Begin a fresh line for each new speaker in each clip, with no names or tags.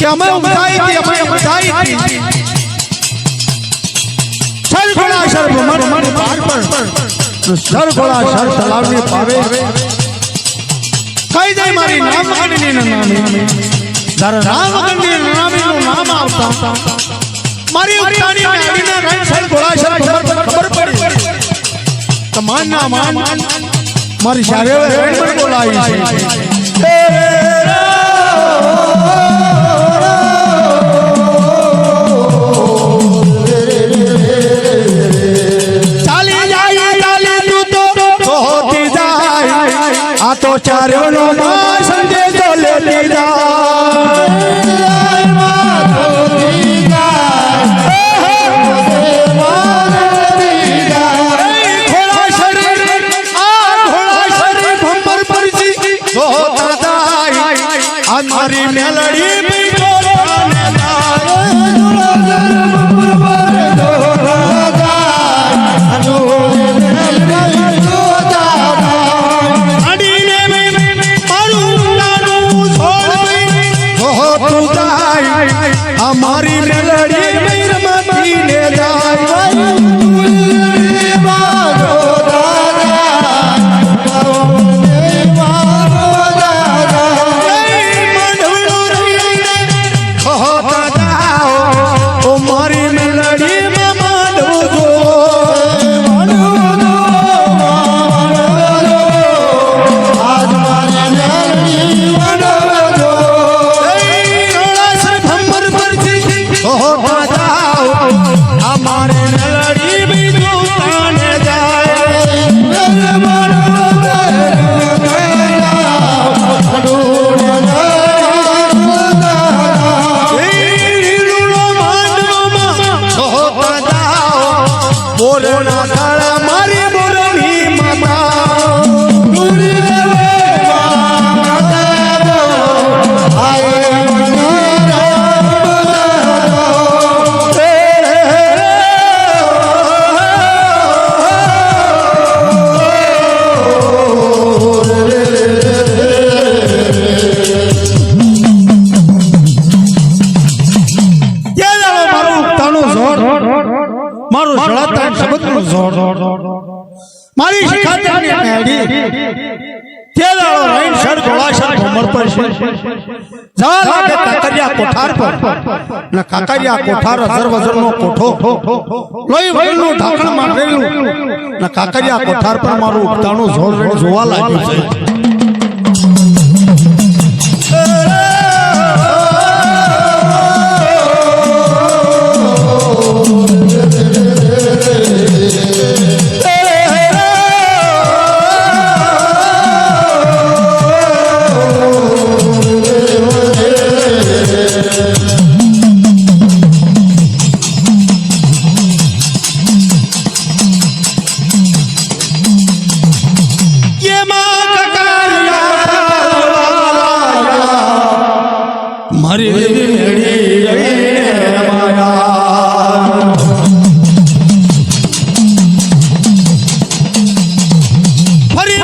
કે અમે થી અમે થી સરગોળા સર ભમર મન પાર. સરગોળા સર તલાવને પાવે કઈ દે મારી નામ ગણની નામે. જ્યારે રામ ગણની નામે નું નામ આવતા. મારી ઉતાની મેળીના રણ સરગોળા સર ભમર ખબર પડી. તો માન ના માન. મારી શારે રણ બોલાવી છે. તો ચાર્યોનો માં સંદેશો લેતી જાય કાકરિયા કોઠાર પર. ને કોઠાર હજાર વજરનો કોઠો. લોહી વગરનું ઢાંકણ કોઠાર પર મારું ઉગતાનું ઝોડ જોવા લાગ્યું છે.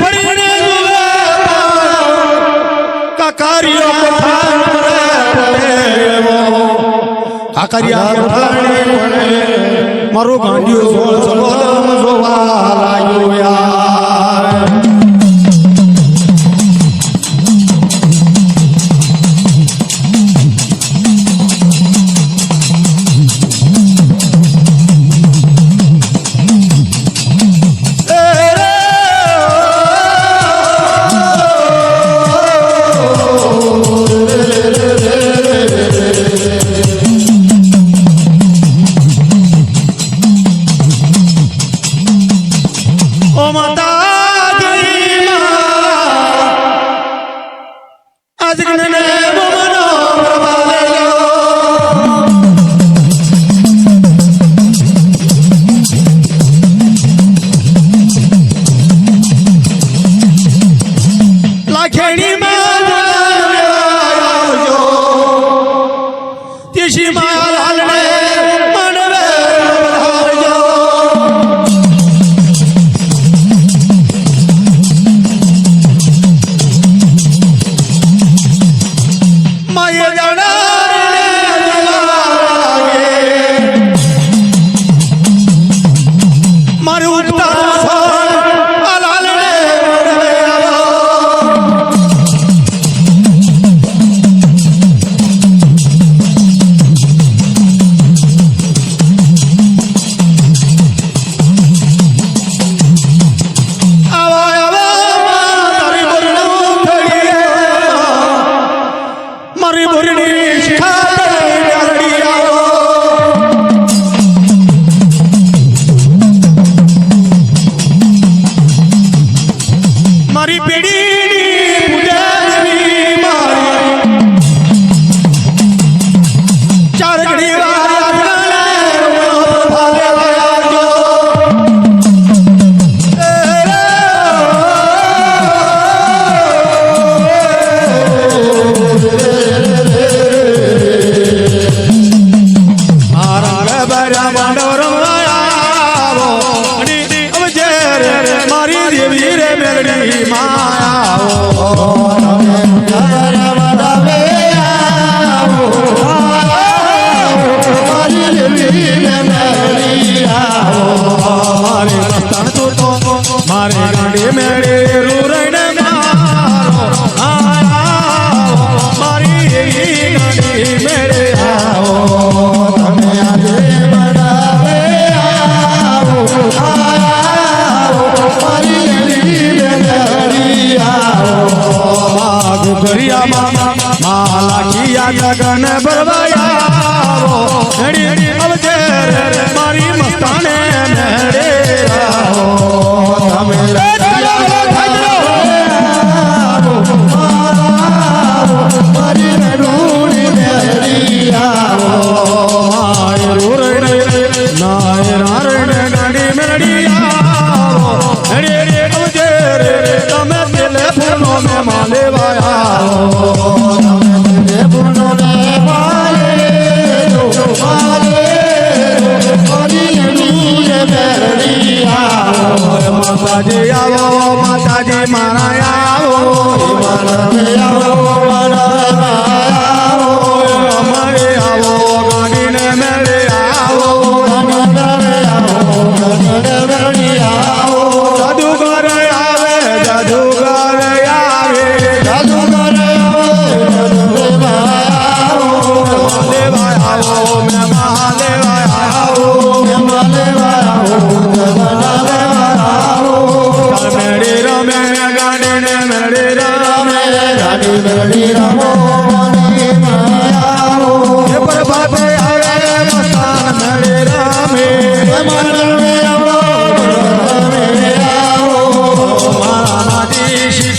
ફરીને કાકારિયો એવો. કાકારિયા પડે. મારું ગાંડિયું જોર જોવા લાગ્યું Yeah. ಗಣ ಬರವ માતાજી આવો માતાજી મારા આવો મારા આવો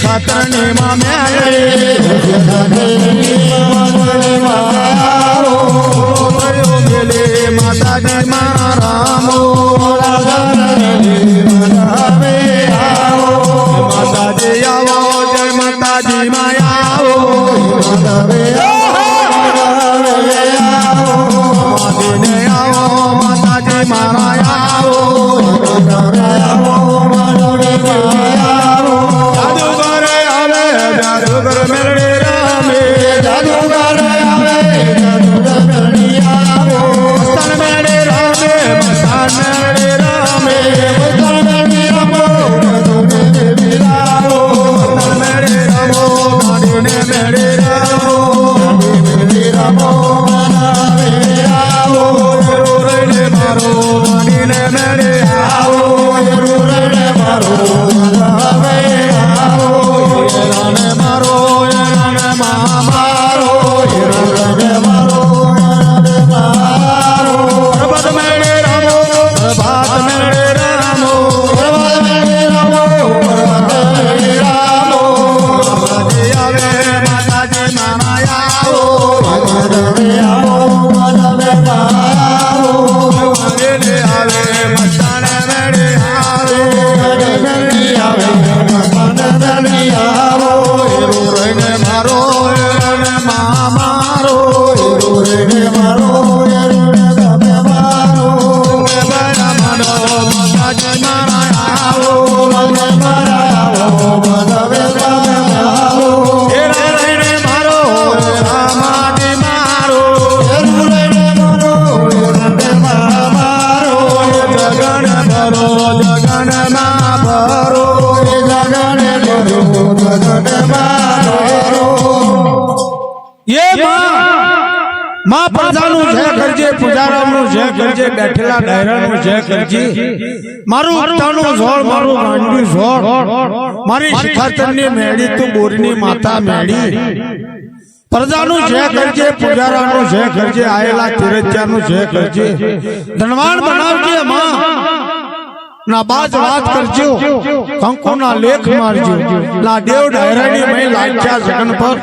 ખાતરને માં મેળે માતાજી માં રામો માતાજી આવો. જય માતાજી માયા આવો માતાજી મારા માં પ્રજાનું જય કરજે પૂજારામનું જય કરજે બેઠેલા ડાયરાનું જય કરજે. મારું ઉઠતાનું ઝોળ મારું માંડ્યું ઝોળ મારી શિખાચરની મેળી તું બોરની માતા મેળી. પ્રજાનું જય કરજે પૂજારાનું જય કરજે આયેલા તિરજ્યાનું જય કરજે. ધનવાન બનાવજે માં. ના બાજ વાત કરજો. કંકુ ના લેખ મારજો. લા દેવ ડાયરાની મેં લાગ્યા જગન પર.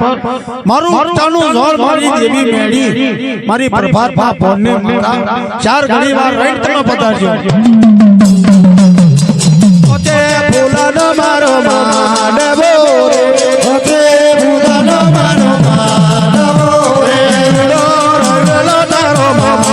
મારું ઉઠતાનું જોર મારી દેવી મેળી. મારી પ્રભાત પા ભોને મારા. ચાર ઘડી વાર રહીને તમે પધારજો. પોતે ફૂલાનો મારો માડવો પોતે ફૂલાનો મારો માડવો રે. રો રો તારો મામા